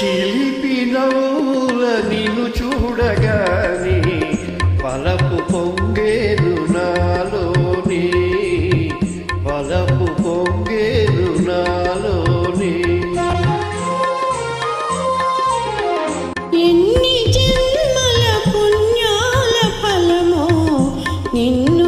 చిలిపి నవ్వుల నిన్ను చూడగానే పలపు పొంగేరు నాలోని. పలపు పొంగేరు నాలోని. ఎన్ని జన్మల పుణ్యాల ఫలమో నిన్ను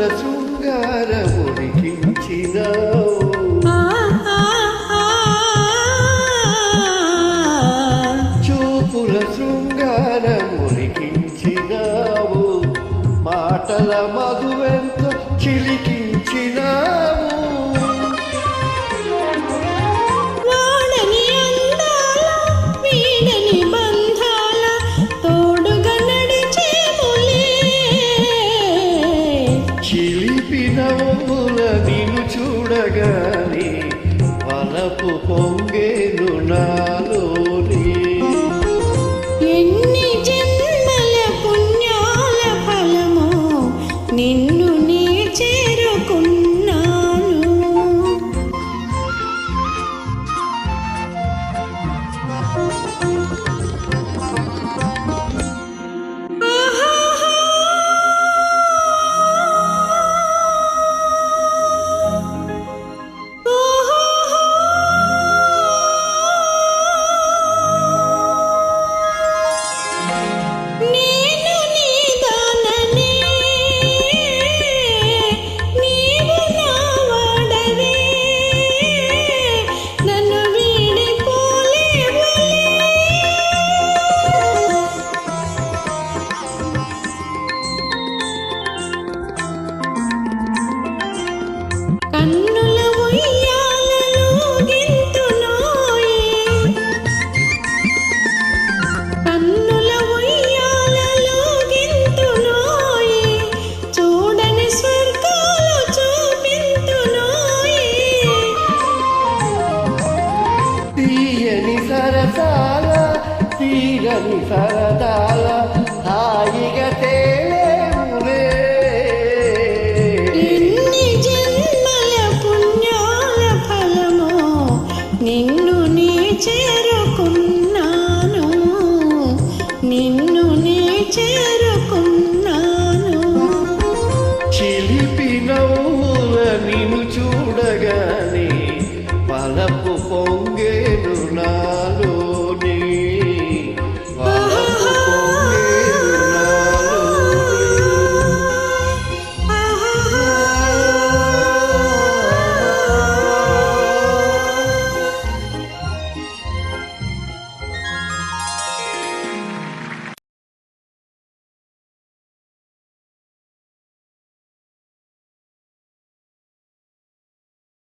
చూపుల శృంగార ఉడికించినావు చూపుల శృంగార ఉడికించినావు మాటల మధువెంత చిలికి చిలిపిన నవ్వుల నిన్ను చూడగానే వలపు పొంగేను నాలోని. ఎన్ని జన్మల పుణ్యాల ఫలమో నిన్ను సరసాల తీరని సరదాల హాయిగా తేలేములే జన్మల పుణ్యాల ఫలము నిన్న